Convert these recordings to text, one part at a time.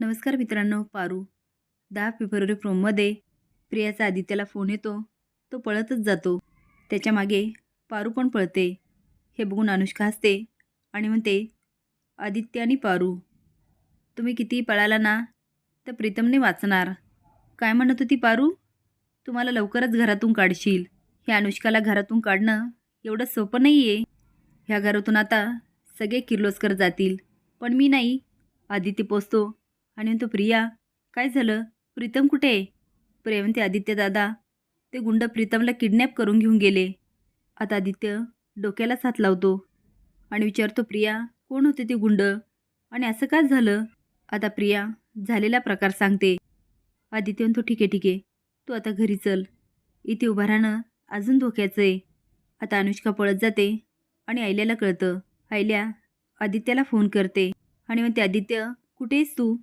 नमस्कार मित्रांनो पारू. दहा फेब्रुवारी प्रोममध्ये प्रियाचा आदित्याला फोन येतो. तो पळतच जातो. त्याच्यामागे पारू पण पळते. हे बघून अनुष्का हसते आणि म्हणते आदित्य आणि पारू तुम्ही किती पळाला ना तर प्रीतमने वाचणार. काय म्हणत होती पारू? तुम्हाला लवकरच घरातून काढशील. हे अनुष्काला घरातून काढणं एवढं सोपं नाही आहे ह्या घरातून आता सगळे किर्लोस्कर जातील. पण मी नाही. आदित्य पोचतो. आणि म्हणतो प्रिया काय झालं? प्रीतम कुठे आहे? प्रिया म्हणते आदित्य दादा. ते गुंड प्रीतमला किडनॅप करून घेऊन गेले. आता आदित्य डोक्यालाच हात लावतो. आणि विचारतो प्रिया कोण होते ते गुंड? आणि असं काय झालं? आता प्रिया झालेला प्रकार सांगते. आदित्य म्हणतो ठीक आहे ठीक आहे. तू आता घरी चल. इथे उभा राहणं अजून धोक्याचं आहे. आता अनुष्का पळत जाते आणि आयल्याला कळतं. आयल्या आदित्याला फोन करते आणि म्हणते आदित्य कुठे आहेस तू?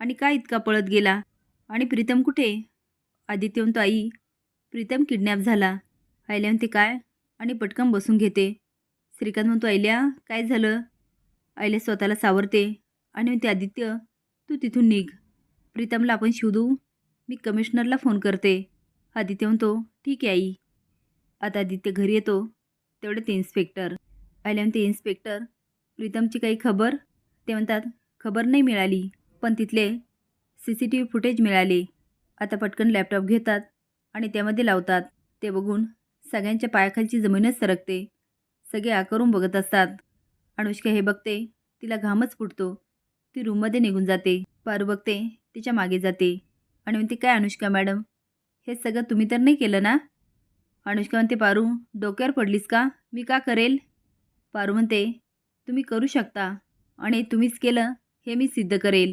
आणि काय इतका पळत गेला? आणि प्रीतम कुठे? आदित्य म्हणतो आई प्रीतम किडनॅप झाला. आयल्या म्हणते काय? आणि पटकन बसून घेते. श्रीकांत म्हणतो आयल्या काय झालं? आयल्या स्वतःला सावरते आणि म्हणते आदित्य तू तिथून निघ. प्रीतमला आपण शोधू मी कमिशनरला फोन करते. आदित्य म्हणतो ठीक आहे आई. आता आदित्य घरी येतो. तेवढे ते इन्स्पेक्टर. आयल्या म्हणते इन्स्पेक्टर प्रीतमची काही खबर? ते म्हणतात खबर नाही मिळाली. पण तिथले C C T V footage मिळाले. आता पटकन लॅपटॉप घेतात आणि त्यामध्ये लावतात. ते बघून सगळ्यांच्या पायाखालची जमीनच सरकते. सगळे आकारून बघत असतात. अनुष्का हे बघते तिला घामच फुटतो. ती रूममध्ये निघून जाते. पारू बघते तिच्यामागे जाते. आणि म्हणते काय अनुष्का मॅडम हे सगळं तुम्ही तर नाही केलं ना? अनुष्का म्हणते पारू डोक्यावर पडलीस का? मी का करेल? पारू म्हणते तुम्ही करू शकता आणि तुम्हीच केलं हे मी सिद्ध करेल.